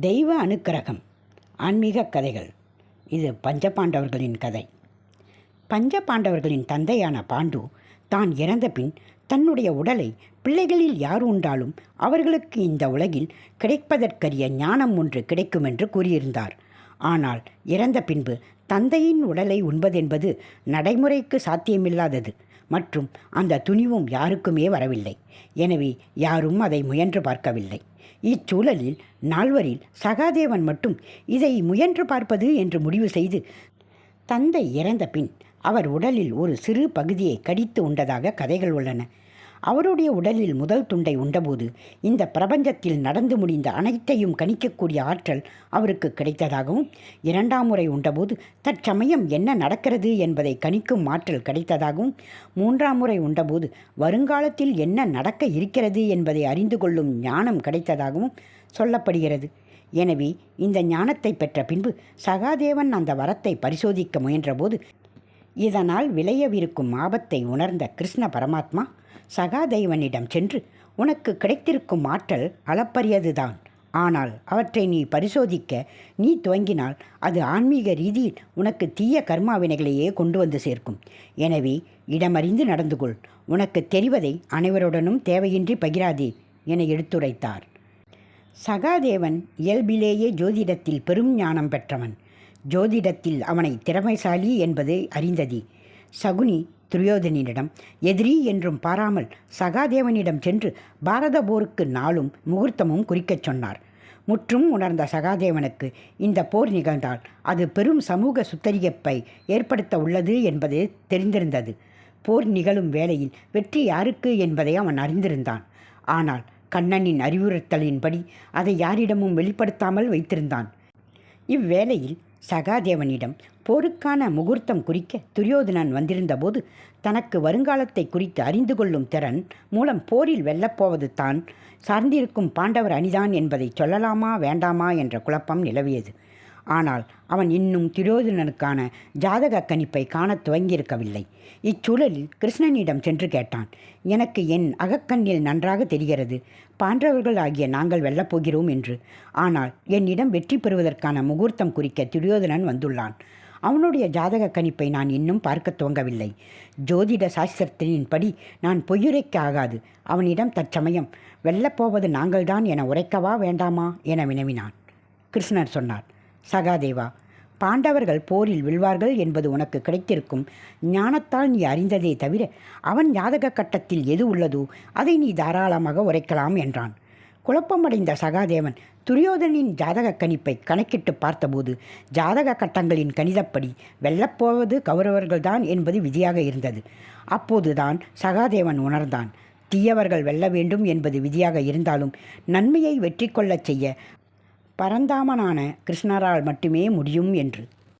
தெய்வ அனுக்கிரகம். ஆன்மீக கதைகள். இது பஞ்சபாண்டவர்களின் கதை. பஞ்சபாண்டவர்களின் தந்தையான பாண்டு தான் இறந்த பின் தன்னுடைய உடலை பிள்ளைகளில் யார் உண்டாலும் அவர்களுக்கு இந்த உலகில் கிடைப்பதற்கரிய ஞானம் ஒன்று கிடைக்கும் என்று கூறியிருந்தார். ஆனால் இறந்த பின்பு தந்தையின் உடலை உண்பதென்பது நடைமுறைக்கு சாத்தியமில்லாதது. மற்றும் அந்த துணிவும் யாருக்குமே வரவில்லை. எனவே யாரும் அதை முயன்று பார்க்கவில்லை. இச்சூழலில் நால்வரில் சகாதேவன் மட்டும் இதை முயன்று பார்ப்பது என்று முடிவு செய்து தந்தை இறந்த பின் அவர் உடலில் ஒரு சிறு பகுதியை கடித்து உண்டதாக கதைகள் உள்ளன. அவருடைய உடலில் முதல் துண்டை உண்டபோது இந்த பிரபஞ்சத்தில் நடந்து முடிந்த அனைத்தையும் கணிக்கக்கூடிய ஆற்றல் அவருக்கு கிடைத்ததாகவும் இரண்டாம் முறை உண்டபோது தற்சமயம் என்ன நடக்கிறது என்பதை கணிக்கும் ஆற்றல் கிடைத்ததாகவும் மூன்றாம் முறை உண்டபோது வருங்காலத்தில் என்ன நடக்க இருக்கிறது என்பதை அறிந்து கொள்ளும் ஞானம் கிடைத்ததாகவும் சொல்லப்படுகிறது. எனவே இந்த ஞானத்தை பெற்ற பின்பு சகாதேவன் அந்த வரத்தை பரிசோதிக்க முயன்றபோது இதனால் விளையவிருக்கும் ஆபத்தை உணர்ந்த கிருஷ்ண பரமாத்மா சகாதேவனிடம் சென்று உனக்கு கிடைத்திருக்கும் ஆற்றல் அளப்பரியதுதான். ஆனால் அவற்றை நீ பரிசோதிக்க நீ துவங்கினால் அது ஆன்மீக ரீதியில் உனக்கு தீய கர்மாவினைகளையே கொண்டு வந்து சேர்க்கும். எனவே இடமறிந்து நடந்து கொள். உனக்கு தெரிவதை அனைவருடனும் தேவையின்றி பகிராதே என எடுத்துரைத்தார். சகாதேவன் இயல்பிலேயே ஜோதிடத்தில் பெரும் ஞானம் பெற்றவன். ஜோதிடத்தில் அவனை திறமைசாலி என்பதை அறிந்ததி. சகுனி துரியோதனிடம் எதிரி என்றும் பாராமல் சகாதேவனிடம் சென்று பாரத போருக்கு நாளும் முகூர்த்தமும் குறிக்கச் சொன்னார். முற்றும் உணர்ந்த சகாதேவனுக்கு இந்த போர் நிகழ்ந்தால் அது பெரும் சமூக சுத்தரிகப்பை ஏற்படுத்த உள்ளது என்பது தெரிந்திருந்தது. போர் நிகழும் வேளையில் வெற்றி யாருக்கு என்பதை அவன் அறிந்திருந்தான். ஆனால் கண்ணனின் அறிவுறுத்தலின்படி அதை யாரிடமும் வெளிப்படுத்தாமல் வைத்திருந்தான். இவ்வேளையில் சகாதேவனிடம் போருக்கான முகூர்த்தம் குறிக்க துரியோதனன் வந்திருந்தபோது தனக்கு வருங்காலத்தை குறித்து அறிந்து கொள்ளும் திறன் மூலம் போரில் வெல்லப்போவது தான் சார்ந்திருக்கும் பாண்டவர் அணிதான் என்பதை சொல்லலாமா வேண்டாமா என்ற குழப்பம் நிலவியது. ஆனால் அவன் இன்னும் துரியோதனனுக்கான ஜாதக கணிப்பை காணத் துவங்கியிருக்கவில்லை. இச்சூழலில் கிருஷ்ணனிடம் சென்று கேட்டான் எனக்கு என் அகக்கண்ணில் நன்றாக தெரிகிறது. பாண்டவர்கள் ஆகிய நாங்கள் வெல்லப்போகிறோம் என்று. ஆனால் என்னிடம் வெற்றி பெறுவதற்கான முகூர்த்தம் குறிக்க துரியோதனன் வந்துள்ளான். அவனுடைய ஜாதக கணிப்பை நான் இன்னும் பார்க்க துவங்கவில்லை. ஜோதிட சாஸ்திரத்தின்படி நான் பொய்யுரைக்க ஆகாது அவனிடம் தற்சமயம் வெல்லப்போவது நாங்கள்தான் என உரைக்கவா வேண்டாமா? என வினவினான். கிருஷ்ணர் சொன்னார் சகாதேவா பாண்டவர்கள் போரில் விழ்வார்கள் என்பது உனக்கு கிடைத்திருக்கும் ஞானத்தால் நீ அறிந்ததே தவிர அவன் ஜாதக கட்டத்தில் எது உள்ளதோ அதை நீ தாராளமாக உரைக்கலாம் என்றான். குழப்பமடைந்த சகாதேவன் துரியோதனின் ஜாதக கணிப்பை கணக்கிட்டு பார்த்தபோது ஜாதக கட்டங்களின் கணிதப்படி வெல்லப்போவது கௌரவர்கள்தான் என்பது விதியாக இருந்தது. அப்போதுதான் சகாதேவன் உணர்ந்தான் தீயவர்கள் வெல்ல வேண்டும் என்பது விதியாக இருந்தாலும் நன்மையை வெற்றி கொள்ளச் செய்ய பரந்தாமனான கிருஷ்ணரால் மட்டுமே முடியும் என்று.